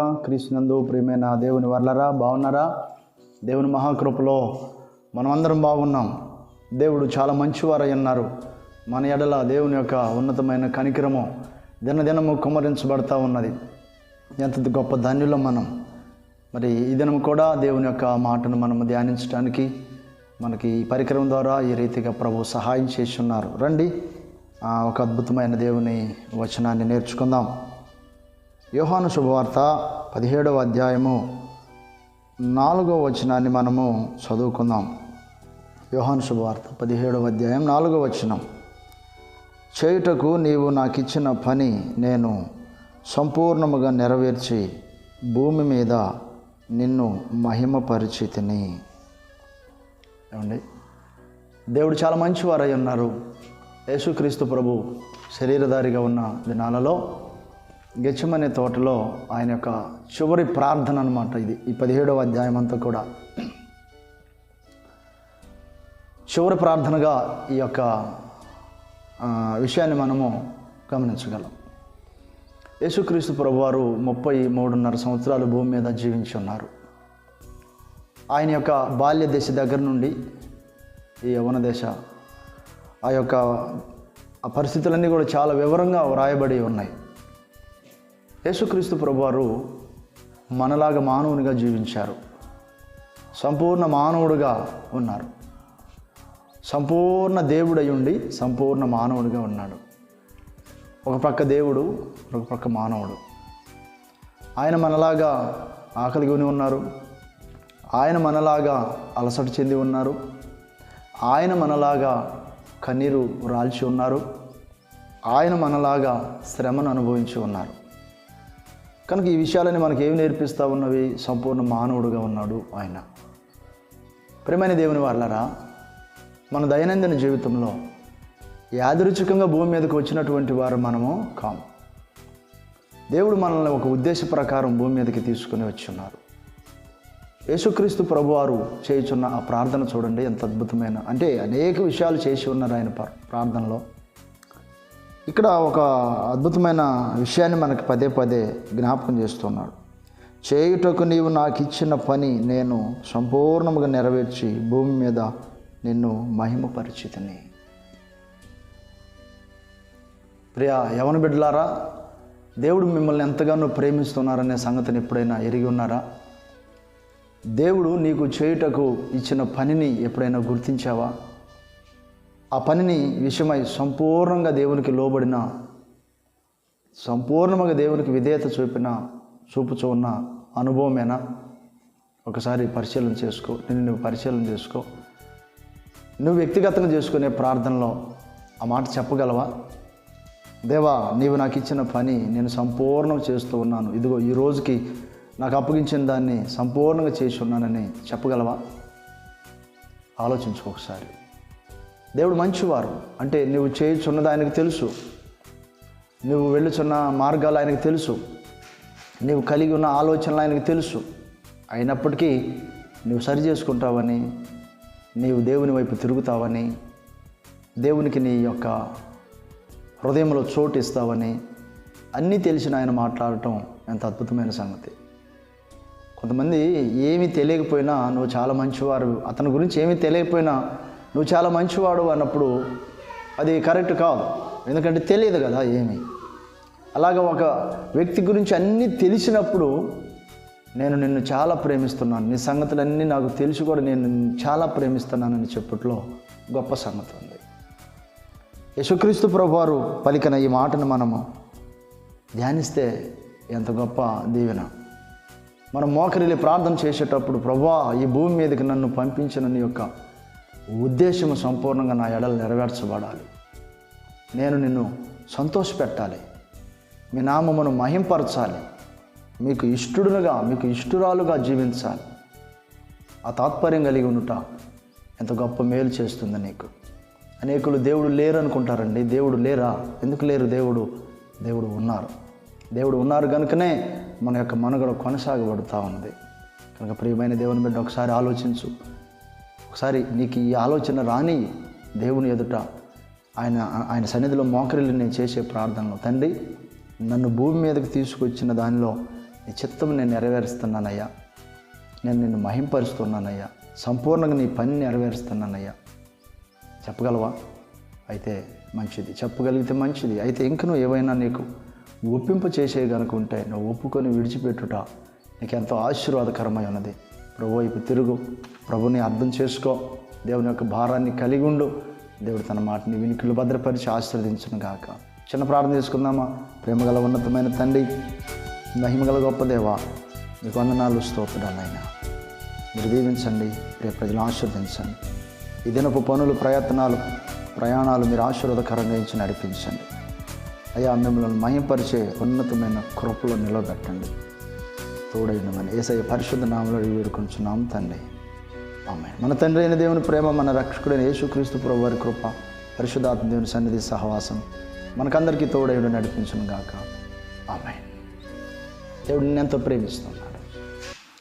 క్రీస్తునందు ప్రియమైన దేవుని వర్లరా బాగున్నారా దేవుని మహాకృపలో మనమందరం బాగున్నాం దేవుడు చాలా మంచివారై ఉన్నారు మన ఎడల దేవుని యొక్క ఉన్నతమైన కనికరము దినదినము కుమరించబడతా ఉన్నది. ఎంత గొప్ప ధన్యులం మనం. మరి ఈ దినం కూడా దేవుని యొక్క మాటను మనము ధ్యానించడానికి మనకి ఈ పరికరం ద్వారా ఈ రీతిగా ప్రభు సహాయం చేసి ఉన్నారు రండి ఒక అద్భుతమైన దేవుని వచనాన్ని నేర్చుకుందాం. యోహాను శుభవార్త పదిహేడవ అధ్యాయము నాలుగవ వచనాన్ని మనము చదువుకుందాం. యోహాను శుభవార్త పదిహేడవ అధ్యాయం నాలుగవ వచనం. చేయుటకు నీవు నాకు ఇచ్చిన పని నేను సంపూర్ణముగా నెరవేర్చి భూమి మీద నిన్ను మహిమపరిచితిని. ఏమండి? దేవుడు చాలా మంచివారై ఉన్నారు. యేసుక్రీస్తు ప్రభు శరీరధారిగా ఉన్న దినాలలో గెచ్చమనే తోటలో ఆయన యొక్క చివరి ప్రార్థన అనమాట ఇది. ఈ పదిహేడవ అధ్యాయం అంతా కూడా. చివరి ప్రార్థనగా ఈ యొక్క విషయాన్ని మనము గమనించగలం. యేసుక్రీస్తు ప్రభువారు ముప్పై మూడున్నర సంవత్సరాలు భూమి మీద జీవించి ఉన్నారు. ఆయన యొక్క బాల్య దశ దగ్గర నుండి ఈ యవన దశ ఆ యొక్క ఆ పరిస్థితులన్నీ కూడా చాలా వివరంగా వ్రాయబడి ఉన్నాయి. యేసుక్రీస్తు ప్రభువారు మనలాగా మానవునిగా జీవించారు. సంపూర్ణ మానవుడుగా ఉన్నారు. సంపూర్ణ దేవుడై ఉండి సంపూర్ణ మానవుడిగా ఉన్నాడు. ఒక పక్క దేవుడు ఒక పక్క మానవుడు. ఆయన మనలాగా ఆకలి కొని ఉన్నారు. ఆయన మనలాగా అలసట చెంది ఉన్నారు. ఆయన మనలాగా కన్నీరు రాల్చి ఉన్నారు. ఆయన మనలాగా శ్రమను అనుభవించి ఉన్నారు. కనుక ఈ విషయాలని మనకి ఏమి నేర్పిస్తూ ఉన్నవి? సంపూర్ణ మానవుడుగా ఉన్నాడు ఆయన. ప్రేమైన దేవుని వాళ్ళరా మన దైనందిన జీవితంలో యాదృచ్ఛికంగా భూమి మీదకి వచ్చినటువంటి వారు మనము కాము. దేవుడు మనల్ని ఒక ఉద్దేశ ప్రకారం భూమి మీదకి తీసుకుని వచ్చి ఉన్నారు యేసుక్రీస్తు ప్రభువారు చేయుచున్న ఆ ప్రార్థన చూడండి ఎంత అద్భుతమైన అంటే అనేక విషయాలు చేసి ఉన్నారు ఆయన ప్రార్థనలో. ఇక్కడ ఒక అద్భుతమైన విషయాన్ని మనకి పదే పదే జ్ఞాపకం చేస్తున్నాడు. చేయుటకు నీవు నాకు ఇచ్చిన పని నేను సంపూర్ణముగా నెరవేర్చి భూమి మీద నిన్ను మహిమపరిచితిని. ప్రియా యవన బిడ్డలారా దేవుడు మిమ్మల్ని ఎంతగానో ప్రేమిస్తున్నారనే సంగతిని ఎప్పుడైనా ఎరిగి ఉన్నారా? దేవుడు నీకు చేయుటకు ఇచ్చిన పనిని ఎప్పుడైనా గుర్తించావా? ఆ పనిని విషయమై సంపూర్ణంగా దేవునికి లోబడిన సంపూర్ణంగా దేవునికి విధేయత చూపిన చూపుచూ ఉన్న అనుభవమేనా? ఒకసారి పరిశీలన చేసుకో. నిన్ను నువ్వు పరిశీలన చేసుకో. నువ్వు వ్యక్తిగతంగా చేసుకునే ప్రార్థనలో ఆ మాట చెప్పగలవా? దేవా నీవు నాకు ఇచ్చిన పని నేను సంపూర్ణం చేస్తూ ఉన్నాను. ఇదిగో ఈ రోజుకి నాకు అప్పగించిన దాన్ని సంపూర్ణంగా చేసి ఉన్నానని చెప్పగలవా? ఆలోచించుకో ఒకసారి. దేవుడు మంచివారు. అంటే నువ్వు చేయుచున్నది ఆయనకు తెలుసు. నువ్వు వెళ్ళుచున్న మార్గాలు ఆయనకు తెలుసు. నువ్వు కలిగి ఉన్న ఆలోచనలు ఆయనకు తెలుసు. అయినప్పటికీ నువ్వు సరి చేసుకుంటావని నీవు దేవుని వైపు తిరుగుతావని దేవునికి నీ యొక్క హృదయంలో చోటు ఇస్తావని అన్నీ తెలిసిన ఆయన మాట్లాడటం ఎంత అద్భుతమైన సంగతి. కొంతమంది ఏమీ తెలియకపోయినా నువ్వు చాలా మంచివారు. అతని గురించి ఏమీ తెలియకపోయినా నువ్వు చాలా మంచివాడు అన్నప్పుడు అది కరెక్ట్ కాదు. ఎందుకంటే తెలియదు కదా ఏమి. అలాగ ఒక వ్యక్తి గురించి అన్నీ తెలిసినప్పుడు నేను నిన్ను చాలా ప్రేమిస్తున్నాను. నీ సంగతులన్నీ నాకు తెలిసి కూడా నేను చాలా ప్రేమిస్తున్నానని చెప్పట్లో గొప్ప సంగతి ఉంది. యేసుక్రీస్తు ప్రభువారు పలికిన ఈ మాటను మనము ధ్యానిస్తే ఎంత గొప్ప దీవెన. మనం మోకరిల్లి ప్రార్థన చేసేటప్పుడు ప్రభా ఈ భూమి మీదకి నన్ను పంపించిన నీ యొక్క ఉద్దేశం సంపూర్ణంగా నా ఎడలు నెరవేర్చబడాలి. నేను నిన్ను సంతోషపెట్టాలి. మీ నామమును మహింపరచాలి. మీకు ఇష్టడునుగా మీకు ఇష్టురాలుగా జీవించాలి. ఆ తాత్పర్యం కలిగి ఉండుట ఎంత గొప్ప మేలు చేస్తుంది నీకు. అనేకులు దేవుడు లేరు అనుకుంటారండి దేవుడు లేరా? ఎందుకు లేరు? దేవుడు దేవుడు ఉన్నారు. దేవుడు ఉన్నారు కనుకనే మన యొక్క మనుగడ కొనసాగబడుతూ ఉన్నది కనుక ప్రియమైన దేవుని బిడ్డ ఒకసారి ఆలోచించు. ఒకసారి నీకు ఈ ఆలోచన రాని దేవుని ఎదుట ఆయన ఆయన సన్నిధిలో మోకరిల్లి నేను చేసే ప్రార్థనలో తండ్రి నన్ను భూమి మీదకి తీసుకొచ్చిన దానిలో నీ చిత్తం నేను నెరవేరుస్తున్నానయ్యా. నేను నిన్ను మహింపరుస్తున్నానయ్యా. సంపూర్ణంగా నీ పని నెరవేరుస్తున్నానయ్యా. చెప్పగలవా? అయితే మంచిది. చెప్పగలిగితే మంచిది. అయితే ఇంక నువ్వు ఏవైనా నీకు ఒప్పింప చేసే కనుక ఉంటే నువ్వు ఒప్పుకొని విడిచిపెట్టుట నీకు ఎంతో ఆశీర్వాదకరమై ఉన్నది ప్రభు వైపు తిరుగు. ప్రభుని అర్థం చేసుకో. దేవుని యొక్క భారాన్ని కలిగి ఉండు. దేవుడు తన మాటని వినికిలు భద్రపరిచి ఆశీర్వదించను గాక. చిన్న ప్రార్థన చేసుకుందామా? ప్రేమగల ఉన్నతమైన తండ్రి మహిమగల గొప్ప దేవా మీకు వందనాలు స్తోత్రాలైనా. మీరు దీవించండి రేపు ప్రజలు ఆశీర్వదించండి. ఈ దినపు పనులు ప్రయత్నాలు ప్రయాణాలు మీరు ఆశీర్వాదకరంగా ఇచ్చి నడిపించండి. అయ్యా మిమ్మల్ని మయంపరిచే ఉన్నతమైన కృపలో నిలబెట్టండి. తోడైనమని ఏసయ్య పరిశుద్ధ నామలో వేడుకొంచున్నాం తండ్రి. ఆమె మన తండ్రి అయిన దేవుని ప్రేమ మన రక్షకుడైన యేసుక్రీస్తు ప్రభు వారి కృప పరిశుద్ధాత్మ దేవుని సన్నిధి సహవాసం మనకందరికీ తోడైన నడిపించును గాక. ఆమె దేవుడిని ఎంతో ప్రేమిస్తున్నాం.